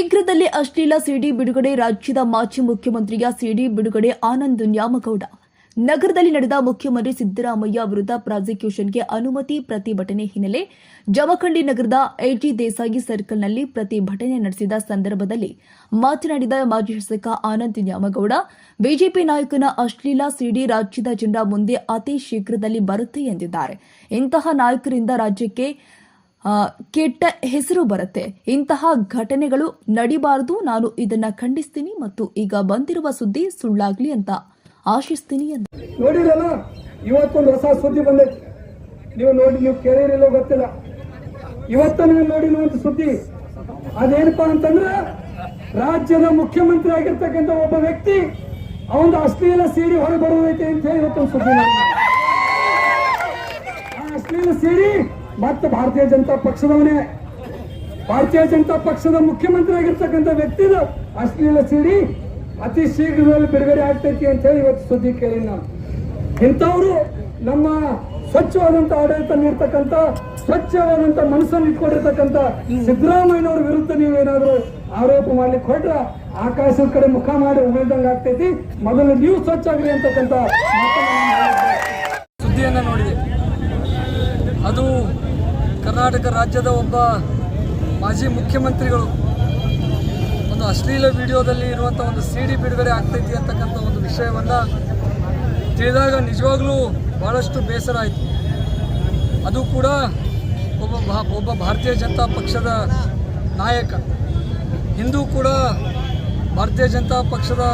ನಗರದಲ್ಲಿ ಅಶ್ಲೀಲ ಸಿಡಿ ಬಿಡುಗಡೆ. ರಾಜ್ಯದ ಮಾಜಿ ಮುಖ್ಯಮಂತ್ರಿಯ ಸಿಡಿ ಬಿಡುಗಡೆ. ಆನಂದ್ ನ್ಯಾಮಗೌಡ. ನಗರದಲ್ಲಿ ನಡೆದ ಮುಖ್ಯಮಂತ್ರಿ ಸಿದ್ದರಾಮಯ್ಯ ವಿರುದ್ಧ ಪ್ರಾಸಿಕ್ಯೂಷನ್ಗೆ ಅನುಮತಿ ಪ್ರತಿಭಟನೆ ಹಿನ್ನೆಲೆ ಜಮಖಂಡಿ ನಗರದ ಎಜಿ ದೇಸಾಯಿ ಸರ್ಕಲ್ನಲ್ಲಿ ಪ್ರತಿಭಟನೆ ನಡೆಸಿದ ಸಂದರ್ಭದಲ್ಲಿ ಮಾತನಾಡಿದ ಮಾಜಿ ಶಾಸಕ ಆನಂದ್ ನ್ಯಾಮಗೌಡ, ಬಿಜೆಪಿ ನಾಯಕನ ಅಶ್ಲೀಲ ಸಿಡಿ ರಾಜ್ಯದ ಜನರ ಮುಂದೆ ಅತಿ ಶೀಘ್ರದಲ್ಲಿ ಬರುತ್ತೆ ಎಂದಿದ್ದಾರೆ. ಇಂತಹ ನಾಯಕರಿಂದ ರಾಜ್ಯಕ್ಕೆ ಕೆಟ್ಟ ಹೆಸರು ಬರುತ್ತೆ. ಇಂತಹ ಘಟನೆಗಳು ನಡಿಬಾರದು. ನಾನು ಇದನ್ನ ಖಂಡಿಸ್ತೀನಿ ಮತ್ತು ಈಗ ಬಂದಿರುವ ಸುದ್ದಿ ಸುಳ್ಳಾಗ್ಲಿ ಅಂತ ಆಶಿಸ್ತೀನಿ ಅಂತ. ನೋಡಿರಲ್ಲ, ಇವತ್ತೊಂದು ಹೊಸ ಸುದ್ದಿ ಬಂದೈತಿ. ನೀವು ನೋಡಿ, ನೀವು ಕೇಳಿರಲ್ಲ ಗೊತ್ತಿಲ್ಲ. ಇವತ್ತ ನೀವು ಒಂದು ಸುದ್ದಿ, ಅದೇನಪ್ಪಾ ಅಂತಂದ್ರೆ, ರಾಜ್ಯದ ಮುಖ್ಯಮಂತ್ರಿ ಆಗಿರ್ತಕ್ಕಂಥ ಒಬ್ಬ ವ್ಯಕ್ತಿ ಅವನ ಅಶ್ಲೀಲ ಸೀಡಿ ಹೊರಗೆ ಬರೋದೈತೆ ಅಂತ ಹೇಳಿ ಇವತ್ತೊಂದು ಸುದ್ದಿ. ಆ ಅಶ್ಲೀಲ ಸಿಡಿ ಮತ್ತೆ ಭಾರತೀಯ ಜನತಾ ಪಕ್ಷದವನೇ. ಭಾರತೀಯ ಜನತಾ ಪಕ್ಷದ ಮುಖ್ಯಮಂತ್ರಿ ಆಗಿರ್ತಕ್ಕಂಥ ವ್ಯಕ್ತಿದ ಅಶ್ಲೀಲ ಸಿಡಿ ಅತಿ ಶೀಘ್ರದಲ್ಲಿ ಬಿಡುಗಡೆ ಆಗ್ತೈತಿ ಅಂತ ಹೇಳಿ ಇವತ್ತು ಸುದ್ದಿ ಕೇಳಿ ನಾನು. ಇಂಥವ್ರು ನಮ್ಮ ಸ್ವಚ್ಛವಾದಂತ ಆಡಳಿತ ನೀಡ್ತಕ್ಕಂಥ ಸ್ವಚ್ಛವಾದಂತ ಮನಸ್ಸನ್ನು ಇಟ್ಕೊಂಡಿರ್ತಕ್ಕಂಥ ಸಿದ್ದರಾಮಯ್ಯನವ್ರ ವಿರುದ್ಧ ನೀವೇನಾದ್ರೂ ಆರೋಪ ಮಾಡ್ಲಿಕ್ಕೆ ಹೊರಟ್ರ, ಆಕಾಶದ ಕಡೆ ಮುಖ ಮಾಡಿ ಉಳಿದಂಗ ಆಗ್ತೈತಿ. ಮೊದಲು ನೀವು ಸ್ವಚ್ಛ ಆಗ್ರಿ ಅಂತಕ್ಕಂಥ ಸುದ್ದಿಯನ್ನ ನಾನು ಸುದ್ದಿಯನ್ನು ನೋಡಿದೆ. ಕರ್ನಾಟಕ ರಾಜ್ಯದ ಒಬ್ಬ ಮಾಜಿ ಮುಖ್ಯಮಂತ್ರಿಗಳು. ಒಂದು ಅಶ್ಲೀಲ ವಿಡಿಯೋದಲ್ಲಿ ಇರುವಂಥ ಒಂದು ಸಿ ಡಿ ಬಿಡುಗಡೆ ಆಗ್ತೈತಿ ಅಂತಕ್ಕಂಥ ಒಂದು ವಿಷಯವನ್ನು ತಿಳಿದಾಗ ನಿಜವಾಗ್ಲೂ ಭಾಳಷ್ಟು ಬೇಸರ ಆಯಿತು. ಅದು ಕೂಡ ಒಬ್ಬ ಭಾ- ಒಬ್ಬ ಭಾರತೀಯ ಜನತಾ ಪಕ್ಷದ ನಾಯಕ. ಹಿಂದೂ ಕೂಡ ಭಾರತೀಯ ಜನತಾ ಪಕ್ಷದ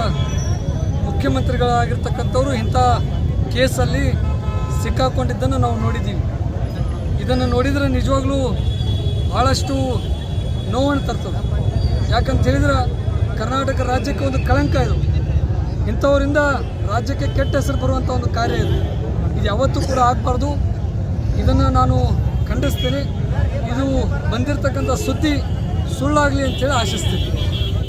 ಮುಖ್ಯಮಂತ್ರಿಗಳಾಗಿರ್ತಕ್ಕಂಥವ್ರು ಇಂಥ ಕೇಸಲ್ಲಿ ಸಿಕ್ಕಾಕೊಂಡಿದ್ದನ್ನು ನಾವು ನೋಡಿದ್ದೀವಿ. ಇದನ್ನು ನೋಡಿದರೆ ನಿಜವಾಗ್ಲೂ ಭಾಳಷ್ಟು ನೋವನ್ನು ತರ್ತದೆ ಯಾಕಂತ ಹೇಳಿದ್ರೆ ಕರ್ನಾಟಕ ರಾಜ್ಯಕ್ಕೆ ಒಂದು ಕಳಂಕ ಇದು. ಇಂಥವರಿಂದ ರಾಜ್ಯಕ್ಕೆ ಕೆಟ್ಟ ಹೆಸರು ಬರುವಂಥ ಒಂದು ಕಾರ್ಯ ಇದು. ಇದು ಯಾವತ್ತೂ ಕೂಡ ಆಗಬಾರ್ದು. ಇದನ್ನು ನಾನು ಖಂಡಿಸ್ತೀನಿ. ಇದು ಬಂದಿರತಕ್ಕಂಥ ಸುದ್ದಿ ಸುಳ್ಳಾಗಲಿ ಅಂತೇಳಿ ಆಶಿಸ್ತೀನಿ.